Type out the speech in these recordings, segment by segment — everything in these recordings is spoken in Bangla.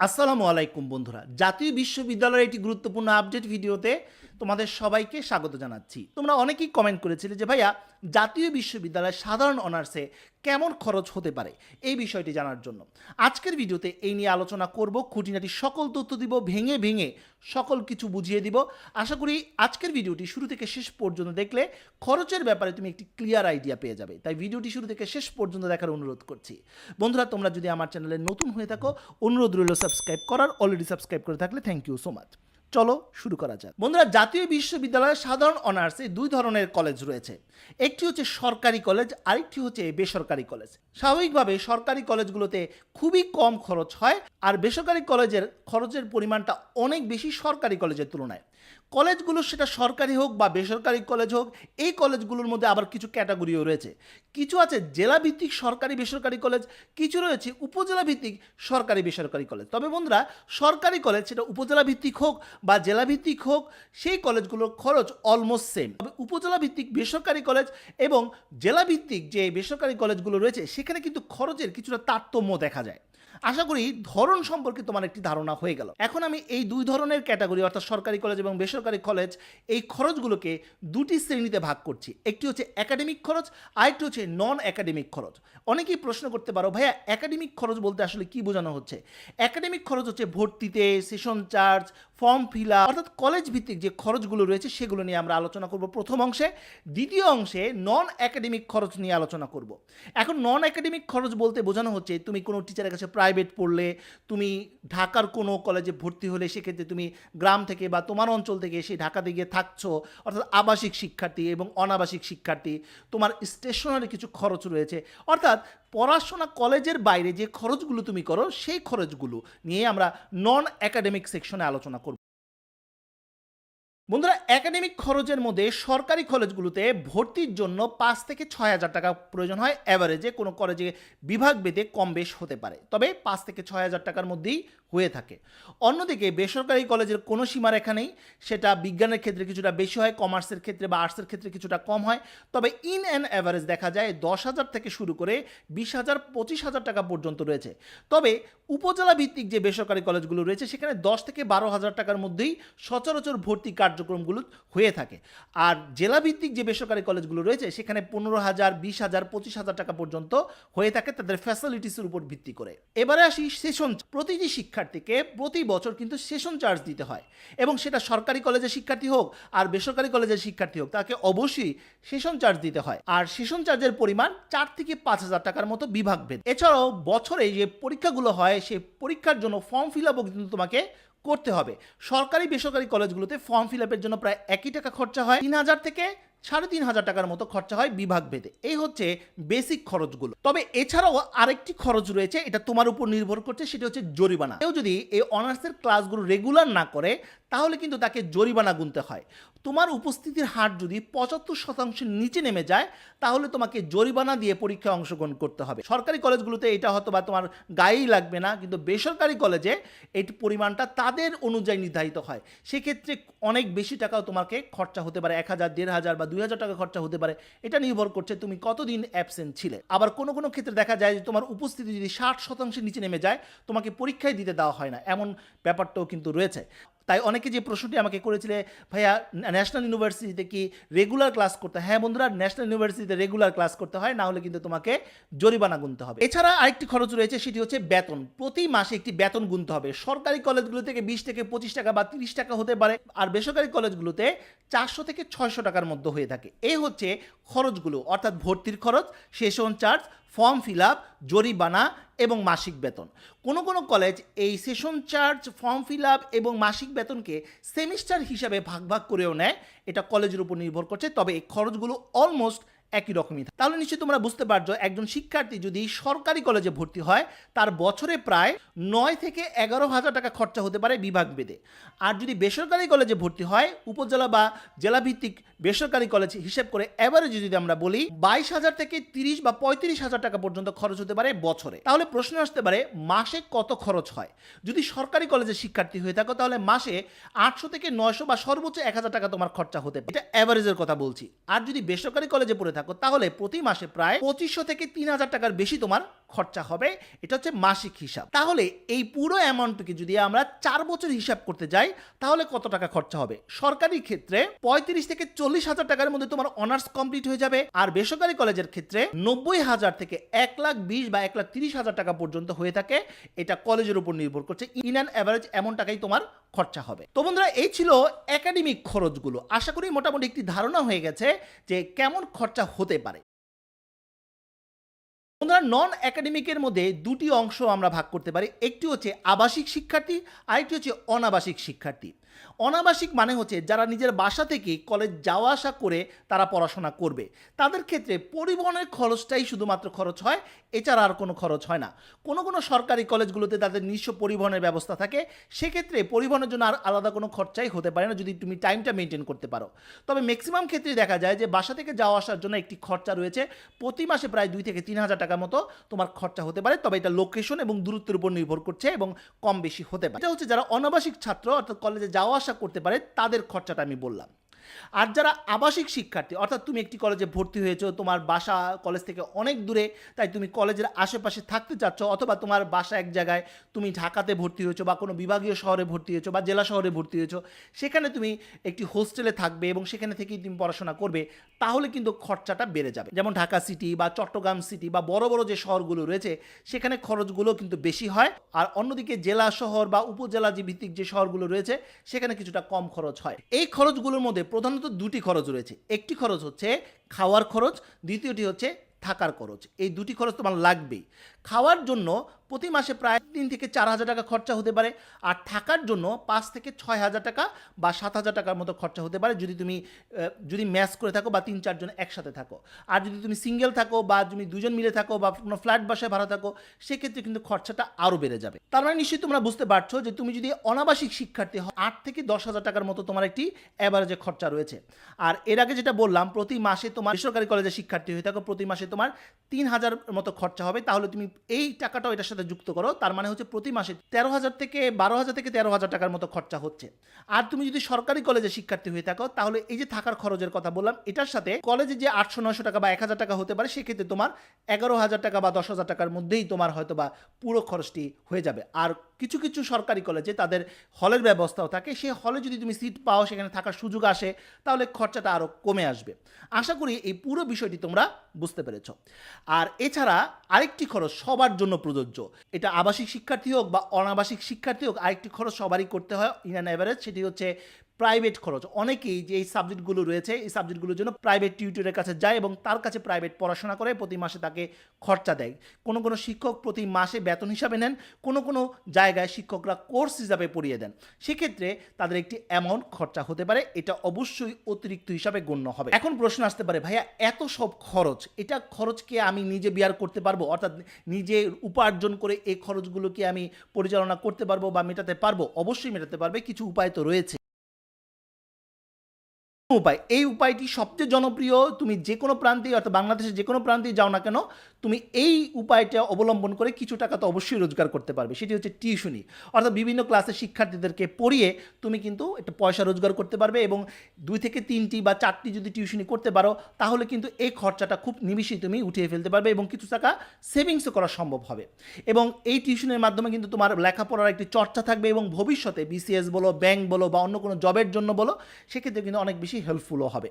আসসালামু আলাইকুম বন্ধুরা। জাতীয় বিশ্ববিদ্যালয়ের একটি গুরুত্বপূর্ণ আপডেট ভিডিওতে তোমাদের সবাইকে স্বাগত জানাচ্ছি। তোমরা অনেকেই কমেন্ট করেছিলে যে, ভাইয়া, জাতীয় বিশ্ববিদ্যালয়ের সাধারণ অনার্সে কেমন খরচ হতে পারে? এই বিষয়টি জানার জন্য। আজকের ভিডিওতে এই নিয়ে আলোচনা করব, খুঁটিনাটি সকল তথ্য দিব, ভেঙে ভেঙে সকল কিছু বুঝিয়ে দিব। আশা করি আজকের ভিডিওটি শুরু থেকে শেষ পর্যন্ত দেখলে খরচের ব্যাপারে তুমি একটি ক্লিয়ার আইডিয়া পেয়ে যাবে। তাই ভিডিওটি শুরু থেকে শেষ পর্যন্ত দেখার অনুরোধ করছি। বন্ধুরা, তোমরা যদি আমার চ্যানেলে নতুন হয়ে থাকো, অনুরোধ রইল সাবস্ক্রাইব করার অলরেডি সাবস্ক্রাইব করে থাকলে থ্যাংক ইউ সো মাচ চলো শুরু করা যাক। বন্ধুরা, জাতীয় বিশ্ববিদ্যালয়ে সাধারণ অনার্সে দুই ধরনের কলেজ রয়েছে। একটি হচ্ছে সরকারি কলেজ, আরেকটি হচ্ছে বেসরকারি কলেজ। স্বাভাবিকভাবে সরকারি কলেজগুলোতে খুবই কম খরচ হয়, আর বেসরকারি কলেজের খরচের পরিমাণটা অনেক বেশি সরকারি কলেজের তুলনায়। কলেজগুলো সেটা সরকারি হোক বা বেসরকারি কলেজ হোক, এই কলেজগুলোর মধ্যে আবার কিছু ক্যাটাগরিও রয়েছে। কিছু আছে জেলাভিত্তিক সরকারি বেসরকারি কলেজ, কিছু রয়েছে উপজেলা ভিত্তিক সরকারি বেসরকারি কলেজ। তবে বন্ধুরা, সরকারি কলেজ সেটা উপজেলা ভিত্তিক হোক বা জেলা ভিত্তিক হোক, সেই কলেজগুলোর খরচ অলমোস্ট সেম তবে উপজেলা ভিত্তিক বেসরকারি কলেজ এবং জেলা ভিত্তিক যে বেসরকারি কলেজগুলো রয়েছে, সেখানে কিন্তু খরচের কিছুটা তারতম্য দেখা যায়। আশা করি ধরন সম্পর্কে তোমার একটি ধারণা হয়ে গেল। এখন আমি এই দুই ধরনের ক্যাটাগরি, অর্থাৎ সরকারি কলেজ এবং বেসরকারি কলেজ, এই খরচগুলোকে দুটি শ্রেণীতে ভাগ করছি। একটি হচ্ছে একাডেমিক খরচ, আরেকটি হচ্ছে নন একাডেমিক খরচ। অনেকেই প্রশ্ন করতে পারো, ভাইয়া একাডেমিক খরচ বলতে আসলে কি বোঝানো হচ্ছে? একাডেমিক খরচ হচ্ছে ভর্তিতে সেশন চার্জ ফর্ম ফিল অর্থাৎ কলেজ ভিত্তিক যে খরচগুলো রয়েছে সেগুলো নিয়ে আমরা আলোচনা করব প্রথম অংশে। দ্বিতীয় অংশে নন একাডেমিক খরচ নিয়ে আলোচনা করব। এখন নন একাডেমিক খরচ বলতে বোঝানো হচ্ছে তুমি কোনো টিচারের কাছে প্রাইভেট পড়লে, তুমি ঢাকার কোনো কলেজে ভর্তি হলে সেক্ষেত্রে তুমি গ্রাম থেকে বা তোমার অঞ্চল থেকে এসে ঢাকাতে গিয়ে থাকছো, অর্থাৎ আবাসিক শিক্ষার্থী এবং অনাবাসিক শিক্ষার্থী, তোমার স্টেশনারি কিছু খরচ রয়েছে। অর্থাৎ পড়াশোনা কলেজের বাইরে যে খরচগুলো তুমি করো, সেই খরচগুলো নিয়ে আমরা নন একাডেমিক সেকশনে আলোচনা করব। বন্ধুরা একাডেমিক খরচের মধ্যে সরকারি কলেজগুলোতে ভর্তির জন্য পাঁচ থেকে ছয় হাজার টাকা প্রয়োজন হয় অ্যাভারেজে কোনো কলেজে বিভাগ বেদে কম বেশ হতে পারে। তবে পাঁচ থেকে ছয় হাজার টাকার মধ্যেই হয়ে থাকে। অন্যদিকে বেসরকারি কলেজের কোনো সীমারেখা নেই, সেটা বিজ্ঞানের ক্ষেত্রে কিছুটা বেশি হয়, কমার্সের ক্ষেত্রে বা আর্টসের ক্ষেত্রে কিছুটা কম হয়। তবে ইন অ্যান্ড অ্যাভারেজ দেখা যায় দশ হাজার থেকে শুরু করে বিশ হাজার, পঁচিশ হাজার টাকা পর্যন্ত রয়েছে। তবে উপজেলা ভিত্তিক যে বেসরকারি কলেজগুলো রয়েছে, সেখানে দশ থেকে বারো হাজার টাকার মধ্যেই সচরাচর ভর্তি কার্যক্রমগুলো হয়ে থাকে। আর জেলা ভিত্তিক যে বেসরকারি কলেজগুলো রয়েছে, সেখানে পনেরো হাজার, বিশ হাজার, পঁচিশ হাজার টাকা পর্যন্ত হয়ে থাকে তাদের ফ্যাসিলিটিসের উপর ভিত্তি করে। এবারে আসি সেশন প্রতিটি শিক্ষার্থীকে প্রতি বছর কিন্তু সেশন চার্জ দিতে হয় এবং সেটা সরকারি কলেজের শিক্ষার্থী হোক আর বেসরকারি কলেজের শিক্ষার্থী হোক, তাকে অবশ্যই সেশন চার্জ দিতে হয়। আর সেশন চার্জের পরিমাণ চার থেকে পাঁচ হাজার টাকার মতো বিভাগ ভেদ। এছাড়াও বছরে যে পরীক্ষাগুলো হয় সেই পরীক্ষার জন্য ফর্ম ফিল আপও কিন্তু তোমাকে করতে হবে। সরকারি, বেসরকারি কলেজগুলোতে ফর্ম ফিল আপের জন্য প্রায় একই টাকা খরচা হয়। তিন হাজার থেকে সাড়ে তিন হাজার টাকার মতো খরচা হয় বিভাগ ভেদে এই হচ্ছে বেসিক খরচগুলো। তবে এছাড়াও আরেকটি খরচ রয়েছে, এটা তোমার উপর নির্ভর করছে, সেটা হচ্ছে জরিমানা। কেউ যদি এই অনার্সের ক্লাসগুলো রেগুলার না করে তাহলে কিন্তু তাকে জরিমানা গুনতে হয়। তোমার উপস্থিতির হার যদি পঁচাত্তর শতাংশের নিচে নেমে যায়, তাহলে তোমাকে জরিমানা দিয়ে পরীক্ষায় অংশগ্রহণ করতে হবে। সরকারি কলেজগুলোতে এটা হয়তো বা তোমার গায়েই লাগবে না, কিন্তু বেসরকারি কলেজে এই পরিমাণটা তাদের অনুযায়ী নির্ধারিত হয়। সেক্ষেত্রে অনেক বেশি টাকাও তোমাকে খরচা হতে পারে, এক হাজার, দেড় হাজার বা দুই হাজার টাকা খরচা হতে পারে। এটা নির্ভর করছে তুমি কতদিন অ্যাবসেন্ট ছিলে। আবার কোনো কোনো ক্ষেত্রে দেখা যায় যে তোমার উপস্থিতি যদি ষাট শতাংশের নিচে নেমে যায়, তোমাকে পরীক্ষায় দিতে দেওয়া হয় না। এমন ব্যাপারটাও কিন্তু রয়েছে। তাই অনেকে যে প্রশ্নটি আমাকে করেছিলে, ভাইয়া, ন্যাশনাল ইউনিভার্সিটিতে কি রেগুলার ক্লাস করতে হয়? বন্ধুরা, ন্যাশনাল ইউনিভার্সিটিতে রেগুলার ক্লাস করতে হয়, না হলে কিন্তু তোমাকে জরিমানা গুনতে হবে। এছাড়া আরেকটি খরচ রয়েছে, সেটি হচ্ছে বেতন। প্রতি মাসে একটি বেতন গুনতে হবে। সরকারি কলেজগুলো থেকে বিশ থেকে পঁচিশ টাকা বা তিরিশ টাকা হতে পারে, আর বেসরকারি কলেজগুলোতে চারশো থেকে ছয়শো টাকার মধ্যে হয়ে থাকে। এই হচ্ছে খরচগুলো, অর্থাৎ ভর্তির খরচ session charge form fill up জরিমানা এবং মাসিক বেতন। কোনো কোনো কলেজ এই session charge form fill up এবং মাসিক বেতনকে সেমিস্টার হিসাবে ভাগ ভাগ করেও নেয়। এটা কলেজের উপর নির্ভর করছে, তবে এই খরচগুলো অলমোস্ট একই রকমই। তাহলে নিশ্চয়ই তোমরা বুঝতে পারছ, একজন শিক্ষার্থী যদি সরকারি কলেজে ভর্তি হয়, তার বছরে প্রায় নয় থেকে এগারো হাজার টাকা খরচা হতে পারে বিভাগ বেদে। আর যদি বেসরকারি কলেজে ভর্তি হয়, উপজেলা বা জেলাভিত্তিক বেসরকারি কলেজ হিসেব করে অ্যাভারেজে যদি আমরা বলি, বাইশ হাজার থেকে তিরিশ বা পঁয়ত্রিশ হাজার টাকা পর্যন্ত খরচ হতে পারে বছরে। তাহলে প্রশ্ন আসতে পারে, মাসে কত খরচ হয়? যদি সরকারি কলেজের শিক্ষার্থী হয়ে থাকো, তাহলে মাসে আটশো থেকে নয়শো বা সর্বোচ্চ এক হাজার টাকা তোমার খরচা হতে পারে। এটা অ্যাভারেজের কথা বলছি। আর যদি বেসরকারি কলেজে পড়ে থাকো থাকো, তাহলে প্রতি মাসে প্রায় পঁচিশশো থেকে তিন হাজার টাকার বেশি তোমার খরচা হবে। এটা হচ্ছে মাসিক হিসাব। তাহলে এই পুরো অ্যামাউন্টকে যদি আমরা চার বছর হিসাব করতে যাই, তাহলে কত টাকা খরচা হবে? সরকারি ক্ষেত্রে পঁয়ত্রিশ থেকে চল্লিশ হাজার টাকার মধ্যে তোমার অনার্স কমপ্লিট হয়ে যাবে। আর বেসরকারি কলেজের ক্ষেত্রে নব্বই হাজার থেকে এক লাখ বিশ বা এক লাখ তিরিশ হাজার টাকা পর্যন্ত হয়ে থাকে। এটা কলেজের উপর নির্ভর করছে। ইন অ্যান অ্যাভারেজ এমন টাকাই তোমার খরচা হবে। তো বন্ধুরা, এই ছিল একাডেমিক খরচগুলো। আশা করি মোটামুটি একটি ধারণা হয়ে গেছে যে কেমন খরচা হতে পারে। বন্ধুরা নন একাডেমিকের মধ্যে দুটি অংশ আমরা ভাগ করতে পারি। একটি হচ্ছে আবাসিক শিক্ষার্থী, আরেকটি হচ্ছে অনাবাসিক শিক্ষার্থী। অনাবাসিক মানে হচ্ছে যারা নিজের বাসা থেকে কলেজ যাওয়া আসা করে তারা পড়াশোনা করবে। তাদের ক্ষেত্রে পরিবহনের খরচটাই শুধুমাত্র খরচ হয়, এছাড়া আর কোনো খরচ হয় না। কোনো কোনো সরকারি কলেজগুলোতে তাদের নিজস্ব পরিবহনের ব্যবস্থা থাকে, সেক্ষেত্রে পরিবহনের জন্য আর আলাদা কোনো খরচাই হতে পারে না যদি তুমি টাইমটা মেনটেন করতে পারো। তবে ম্যাক্সিমাম ক্ষেত্রে দেখা যায় যে বাসা থেকে যাওয়া আসার জন্য একটি খরচা রয়েছে, প্রতি মাসে প্রায় দুই থেকে তিন হাজার টাকার মতো তোমার খরচা হতে পারে, তবে এটা লোকেশন এবং দূরত্বের উপর নির্ভর করছে এবং কম বেশি হতে পারে। এটা হচ্ছে যারা অনাবাসিক ছাত্র, অর্থাৎ কলেজে যাওয়া আসা করতে পারে তাদের খরচাটা আমি বললাম। আর যারা আবাসিক শিক্ষার্থী, অর্থাৎ তুমি একটি কলেজে ভর্তি হয়েছো, তোমার বাসা কলেজ থেকে অনেক দূরে, তাই তুমি কলেজের আশেপাশে থাকতে চাচ্ছ অথবা তোমার বাসা এক জায়গায় তুমি ঢাকাতে ভর্তি হয়েছো বা কোনো বিভাগীয় শহরে ভর্তি হয়েছো বা জেলা শহরে ভর্তি হয়েছো, সেখানে তুমি একটি হোস্টেলে থাকবে এবং সেখানে থেকেই তুমি পড়াশোনা করবে, তাহলে কিন্তু খরচাটা বেড়ে যাবে। যেমন ঢাকা সিটি বা চট্টগ্রাম সিটি বা বড় বড় যে শহরগুলো রয়েছে, সেখানে খরচগুলো কিন্তু বেশি হয়। আর অন্যদিকে জেলা শহর বা উপজেলা যে ভিত্তিক যে শহরগুলো রয়েছে, সেখানে কিছুটা কম খরচ হয়। এই খরচগুলোর মধ্যে প্রধানত দুটি খরচ রয়েছে। একটি খরচ হচ্ছে খাওয়ার খরচ, দ্বিতীয়টি হচ্ছে থাকার খরচ। এই দুটি খরচ তোমার লাগবেই। খাওয়ার জন্য প্রতি মাসে প্রায় তিন থেকে চার হাজার টাকা খরচা হতে পারে। আর থাকার জন্য পাঁচ থেকে ছয় হাজার টাকা বা সাত হাজার টাকার মতো খরচা হতে পারে যদি তুমি যদি ম্যাচ করে থাকো বা তিন চারজন একসাথে থাকো। আর যদি তুমি সিঙ্গেল থাকো বা তুমি দুজন মিলে থাকো বা কোনো ফ্ল্যাট বাসায় ভাড়া থাকো, সেক্ষেত্রে কিন্তু খরচাটা আরও বেড়ে যাবে। তার মানে নিশ্চয়ই তোমরা বুঝতে পারছ যে তুমি যদি অনাবাসিক শিক্ষার্থী হও, আট থেকে দশ হাজার টাকার মতো তোমার একটি অ্যাভারেজে খরচা রয়েছে। আর এর আগে যেটা বললাম, প্রতি মাসে তোমার বেসরকারি কলেজের শিক্ষার্থী হয়ে থাকো, প্রতি মাসে তোমার তিন হাজার মতো খরচা হবে। তাহলে তুমি এই টাকাটাও এটার সাথে যুক্ত করো, তার মানে হচ্ছে প্রতি মাসে তেরো হাজার থেকে বারো হাজার থেকে তেরো হাজার টাকার মতো খরচা হচ্ছে। আর তুমি যদি সরকারি কলেজে শিক্ষার্থী হয়ে থাকো, তাহলে এই যে থাকার খরচের কথা বললাম, এটার সাথে কলেজে যে আটশো, নয়শো টাকা বা এক হাজার টাকা হতে পারে, সেক্ষেত্রে তোমার এগারো হাজার টাকা বা দশ হাজার টাকার মধ্যেই তোমার হয়তো বা পুরো খরচটি হয়ে যাবে। আর কিছু কিছু সরকারি কলেজে তাদের হলের ব্যবস্থাও থাকে। সেই হলে যদি তুমি সিট পাও, সেখানে থাকার সুযোগ আসে, তাহলে খরচাটা আরও কমে আসবে। আশা করি এই পুরো বিষয়টি তোমরা বুঝতে পেরেছ। আর এছাড়া আরেকটি খরচ সবার জন্য প্রযোজ্য। এটা আবাসিক শিক্ষার্থী হোক বা অনাবাসিক শিক্ষার্থী হোক, আরেকটি খরচ সবারই করতে হয়। ইন অ্যান অ্যাভারেজ সেটি হচ্ছে প্রাইভেট খরচ। অনেকেই যে এই সাবজেক্টগুলো রয়েছে, এই সাবজেক্টগুলোর জন্য প্রাইভেট টিউটরের কাছে যায় এবং তার কাছে প্রাইভেট পড়াশোনা করে, প্রতি মাসে তাকে খরচা দেয়। কোনো কোনো শিক্ষক প্রতি মাসে বেতন হিসাবে নেন, কোনো কোনো জায়গায় শিক্ষকরা কোর্স হিসাবে পড়িয়ে দেন। সেক্ষেত্রে তাদের একটি অ্যামাউন্ট খরচা হতে পারে, এটা অবশ্যই অতিরিক্ত হিসাবে গণ্য হবে। এখন প্রশ্ন আসতে পারে, ভাইয়া, এত সব খরচ, এটা খরচকে আমি নিজে বিয়ার করতে পারব? অর্থাৎ নিজে উপার্জন করে এই খরচগুলোকে আমি পরিচালনা করতে পারব বা মেটাতে পারব? অবশ্যই মেটাতে পারবে, কিছু উপায় তো রয়েছে। উপায়। এই উপায়টি সবচেয়ে জনপ্রিয়। তুমি যে কোনো প্রান্তে অর্থাৎ বাংলাদেশের যে কোনো প্রান্তে যাও না কেন তুমি এই উপায়টা অবলম্বন করে কিছু টাকা তো অবশ্যই রোজগার করতে পারবে। সেটি হচ্ছে টিউশনি। অর্থাৎ বিভিন্ন ক্লাসের শিক্ষার্থীদেরকে পড়িয়ে তুমি কিন্তু একটা পয়সা রোজগার করতে পারবে এবং দুই থেকে তিনটি বা চারটি যদি টিউশনি করতে পারো, তাহলে কিন্তু এই খরচাটা খুব নিমিষেই তুমি উঠিয়ে ফেলতে পারবে এবং কিছু টাকা সেভিংসও করা সম্ভব হবে। এবং এই টিউশনের মাধ্যমে কিন্তু তোমার লেখাপড়ার একটি চর্চা থাকবে এবং ভবিষ্যতে বিসিএস বলো ব্যাংক বলো বা অন্য কোনো জবের জন্য বলো, সেক্ষেত্রে কিন্তু অনেক বেশি হেল্পফুলও হবে।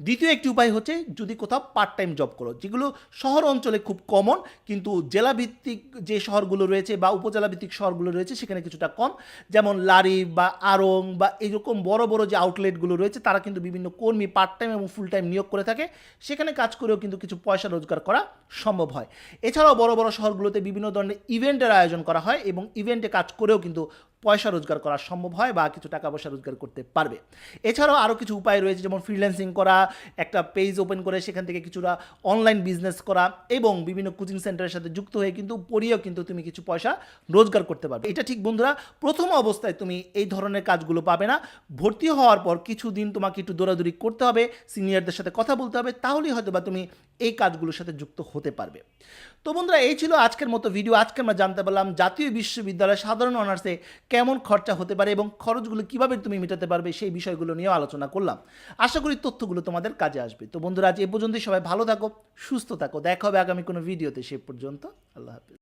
দ্বিতীয় একটি উপায় হচ্ছে যদি কোথাও পার্ট টাইম জব করো, যেগুলো শহর অঞ্চলে খুব কমন কিন্তু জেলাভিত্তিক যে শহরগুলো রয়েছে বা উপজেলা ভিত্তিক শহরগুলো রয়েছে, সেখানে কিছুটা কম। যেমন লারি বা আরং বা এরকম বড় বড় যে আউটলেটগুলো রয়েছে, তারা কিন্তু বিভিন্ন কর্মী পার্ট টাইম এবং ফুল টাইম নিয়োগ করে থাকে। সেখানে কাজ করেও কিন্তু কিছু পয়সা রোজগার করা সম্ভব হয়। এছাড়াও বড় বড় শহরগুলোতে বিভিন্ন ধরনের ইভেন্টের আয়োজন করা হয় এবং ইভেন্টে কাজ করেও কিন্তু পয়সা রোজগার করা সম্ভব হয় বা কিছু টাকা পয়সা রোজগার করতে পারবে। এছাড়াও আরও কিছু উপায় রয়েছে, যেমন ফ্রিল্যান্সিং করা, একটা পেজ ওপেন করে সেখান থেকে কিছুটা অনলাইন বিজনেস করা এবং বিভিন্ন কোচিং সেন্টারের সাথে যুক্ত হয়ে কিন্তু পড়িয়েও কিন্তু তুমি কিছু পয়সা রোজগার করতে পারবে। এটা ঠিক বন্ধুরা, প্রথম অবস্থায় তুমি এই ধরনের কাজগুলো পাবে না। ভর্তি হওয়ার পর কিছুদিন তোমাকে একটু দৌড়াদৌড়ি করতে হবে সিনিয়রদের সাথে কথা বলতে হবে, তাহলেই হয়তো বা তুমি এই কাজগুলোর সাথে যুক্ত হতে পারবে। তো বন্ধুরা, এই ছিল আজকের মতো ভিডিও আজকে আমরা জানতে পারলাম, জাতীয় বিশ্ববিদ্যালয়ে সাধারণ অনার্সে কেমন খরচা হতে পারে এবং খরচগুলো কীভাবে তুমি মেটাতে পারবে সেই বিষয়গুলো নিয়েও আলোচনা করলাম। আশা করি তথ্যগুলো তোমাদের কাজে আসবে। তো বন্ধুরা, আজ এ পর্যন্তই। সবাই ভালো থাকো, সুস্থ থাকো। দেখা হবে আগামী কোনো ভিডিওতে সে পর্যন্ত আল্লাহ হাফিজ।